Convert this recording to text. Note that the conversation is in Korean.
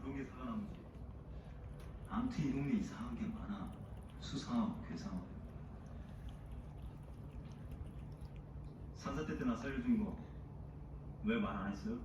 그런 게 살아남지. 아무튼 이 동네 이상한 게 많아. 수상하고 괴상하고. 산사태 때 나 살려준 거 왜 말 안 했어요?